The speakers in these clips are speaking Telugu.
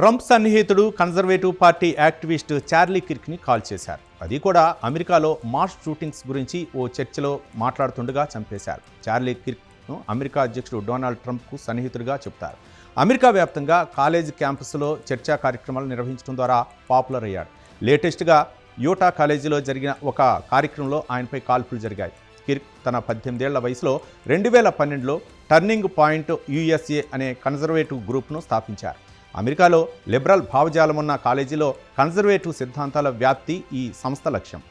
ట్రంప్ సన్నిహితుడు కన్జర్వేటివ్ పార్టీ యాక్టివిస్ట్ చార్లీ కిర్క్ని కాల్ చేశారు. అది కూడా అమెరికాలో మాస్ షూటింగ్స్ గురించి ఓ చర్చలో మాట్లాడుతుండగా చంపేశారు. చార్లీ కిర్క్ను అమెరికా అధ్యక్షుడు డొనాల్డ్ ట్రంప్కు సన్నిహితుడిగా చెప్తారు అమెరికా వ్యాప్తంగా కాలేజ్ క్యాంపస్లో చర్చా కార్యక్రమాలు నిర్వహించడం ద్వారా పాపులర్ అయ్యాడు. లేటెస్ట్గా యూటా కాలేజీలో జరిగిన ఒక కార్యక్రమంలో ఆయనపై కాల్పులు జరిగాయి. కిర్క్ తన పద్దెనిమిదేళ్ళ వయసులో రెండు వేల పన్నెండులో టర్నింగ్ పాయింట్ యుఎస్ఏ అనే కన్జర్వేటివ్ గ్రూప్ను స్థాపించారు. అమెరికాలో లిబరల్ భావజాలం ఉన్న కాలేజీలో కన్జర్వేటివ్ సిద్ధాంతాల వ్యాప్తి ఈ సంస్థ లక్ష్యం.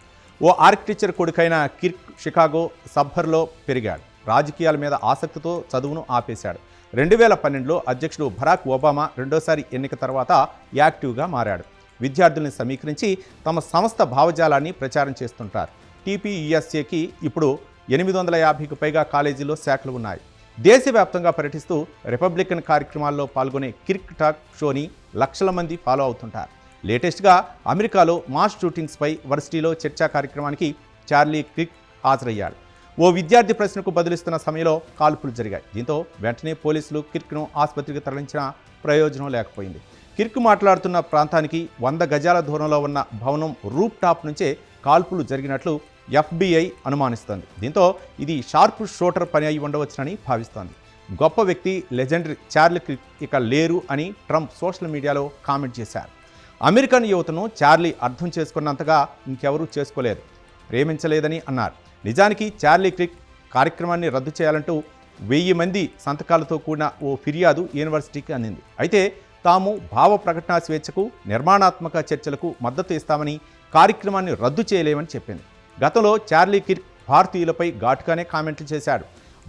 ఓ ఆర్కిటెక్చర్ కొడుకైన కిర్క్ షికాగో సబ్బర్లో పెరిగాడు. రాజకీయాల మీద ఆసక్తితో చదువును ఆపేశాడు. రెండు వేల పన్నెండులో అధ్యక్షుడు బరాక్ ఒబామా రెండోసారి ఎన్నిక తర్వాత యాక్టివ్గా మారాడు. విద్యార్థుల్ని సమీకరించి తమ సంస్థ భావజాలాన్ని ప్రచారం చేస్తుంటారు. టీపీయుఎస్ఏకి ఇప్పుడు ఎనిమిది వందల యాభైకి పైగా కాలేజీలో శాఖలు ఉన్నాయి. దేశవ్యాప్తంగా పర్యటిస్తూ రిపబ్లికన్ కార్యక్రమాల్లో పాల్గొనే కిర్క్ టాక్ షోని లక్షల మంది ఫాలో అవుతుంటారు. లేటెస్ట్గా అమెరికాలో మాస్ షూటింగ్స్పై వర్సిటీలో చర్చా కార్యక్రమానికి చార్లీ క్రిక్ హాజరయ్యాడు ఓ విద్యార్థి ప్రశ్నకు బదులిస్తున్న సమయంలో కాల్పులు జరిగాయి. దీంతో వెంటనే పోలీసులు కిర్క్ను ఆసుపత్రికి తరలించిన ప్రయోజనం లేకపోయింది. కిర్క్ మాట్లాడుతున్న ప్రాంతానికి వంద గజాల దూరంలో ఉన్న భవనం రూప్ టాప్ నుంచే కాల్పులు జరిగినట్లు ఎఫ్బిఐ అనుమానిస్తోంది. దీంతో ఇది షార్ప్ షూటర్ పని అయి ఉండవచ్చునని భావిస్తోంది. గొప్ప వ్యక్తి లెజెండరీ చార్లీ క్రిక్ ఇక లేరు అని ట్రంప్ సోషల్ మీడియాలో కామెంట్ చేశారు. అమెరికన్ యువతను చార్లీ అర్థం చేసుకున్నంతగా ఇంకెవరూ చేసుకోలేరు ప్రేమించలేదని అన్నారు. నిజానికి చార్లీ క్రిక్ కార్యక్రమాన్ని రద్దు చేయాలంటూ వెయ్యి మంది సంతకాలతో కూడిన ఓ ఫిర్యాదు యూనివర్సిటీకి అందింది. అయితే తాము భావ ప్రకటనా స్వేచ్ఛకు నిర్మాణాత్మక చర్చలకు మద్దతు ఇస్తామని కార్యక్రమాన్ని రద్దు చేయలేమని చెప్పింది. గతంలో చార్లీ కిర్క్ భారతీయులపై ఘాటుగానే కామెంట్లు చేశాడు.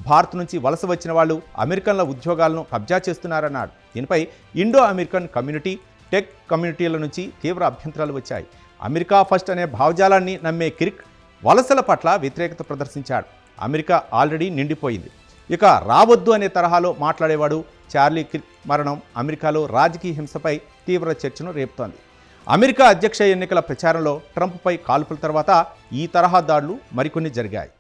భారత్ నుంచి వలస వచ్చిన వాళ్ళు అమెరికన్ల ఉద్యోగాలను కబ్జా చేస్తున్నారన్నాడు. దీనిపై ఇండో అమెరికన్ కమ్యూనిటీ టెక్ కమ్యూనిటీల నుంచి తీవ్ర అభ్యంతరాలు వచ్చాయి. అమెరికా ఫస్ట్ అనే భావజాలాన్ని నమ్మే కిర్క్ వలసల పట్ల వ్యతిరేకత ప్రదర్శించాడు. అమెరికా ఆల్రెడీ నిండిపోయింది. ఇక రావద్దు అనే తరహాలో మాట్లాడేవాడు చార్లీ కిర్క్ మరణం అమెరికాలో రాజకీయ హింసపై తీవ్ర చర్చను రేపుతోంది. అమెరికా అధ్యక్ష ఎన్నికల ప్రచారంలో ట్రంప్పై కాల్పుల తర్వాత ఈ తరహా దాడులు మరికొన్ని జరిగాయి.